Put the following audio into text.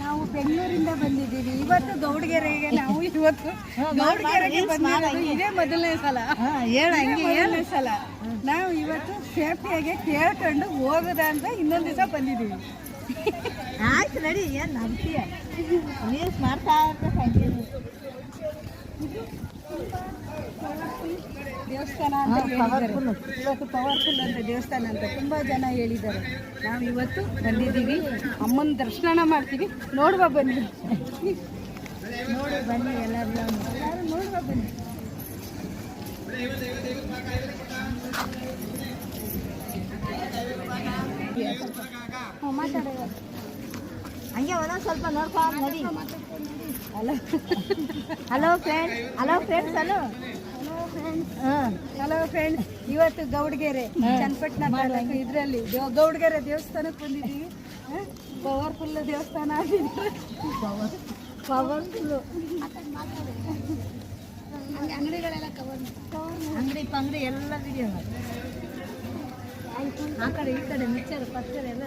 ನಾವು ಬೆಂಗಳೂರಿಂದ ಬಂದಿದ್ದೀವಿ. ಇವತ್ತು ಗೌಡಗೆರೆಗೆ ನಾವು ಇವತ್ತು ಗೌಡಗೆರೆಗೆ ಬಂದಿರೋದು ಇದೇ ಮೊದಲನೇ ಸಲ. ಹೇಳ ಮೊದಲನೇ ಸಲ. ನಾವು ಇವತ್ತು ಸೇಫ್ಟಿಯಾಗಿ ಕೇಳ್ಕೊಂಡು ಹೋಗೋದ ಅಂತ ಇನ್ನೊಂದು ದಿವಸ ಬಂದಿದ್ದೀವಿ. ಆಯ್ತು ನಡಿ ಏನು ನಂಬಿಕೆ? ನೀರು ಮಾಡ್ತಾ ಇರ್ತ ದೇವಸ್ಥಾನ ಅಂತ ಹೇಳಿದ್ದಾರೆ. ಇವತ್ತು ಪವರ್ಫುಲ್ ಅಂತ ದೇವಸ್ಥಾನ ಅಂತ ತುಂಬಾ ಜನ ಹೇಳಿದ್ದಾರೆ. ನಾವು ಇವತ್ತು ಬಂದಿದ್ದೀವಿ. ಅಮ್ಮನ ದರ್ಶನ ಮಾಡ್ತೀವಿ. ನೋಡುವ ಬನ್ನಿ. ನೋಡಿ ಬನ್ನಿ ಎಲ್ಲರೂ ಎಲ್ಲರೂ ನೋಡುವ ಬನ್ನಿ? ಮಾತಾಡು. ಹಂಗೆ ಒಂದೊಂದು ಸ್ವಲ್ಪ ನೋಡ್ಕೊಂಡು ನಡಿ. Hello hello friend hello friends hello hello friends ಇವತ್ತು ಗೌಡ್ಗೆರೆ ಚನ್ನಪಟ್ಟಣ ತಾಲೂಕು ಇದರಲ್ಲಿ. ಗೌಡ್ಗೆರೆ ದೇವಸ್ಥಾನಕ್ಕೆ ಬಂದಿದ್ದೀವಿ. ಪವರ್ಫುಲ್ ದೇವಸ್ಥಾನ ಆಗಿದೆ ಪವರ್ಫುಲ್ಲು ಅಂಗಡಿಗಳೆಲ್ಲ ಕವರ್ ಅಂಗಡಿ ಪಂಗಡಿ ಎಲ್ಲ ವಿಡಿಯೋ ಆ ಕಡೆ ಈ ಕಡೆ ಮಿಕ್ಸರ್ ಪಚ್ಚರ್ ಎಲ್ಲ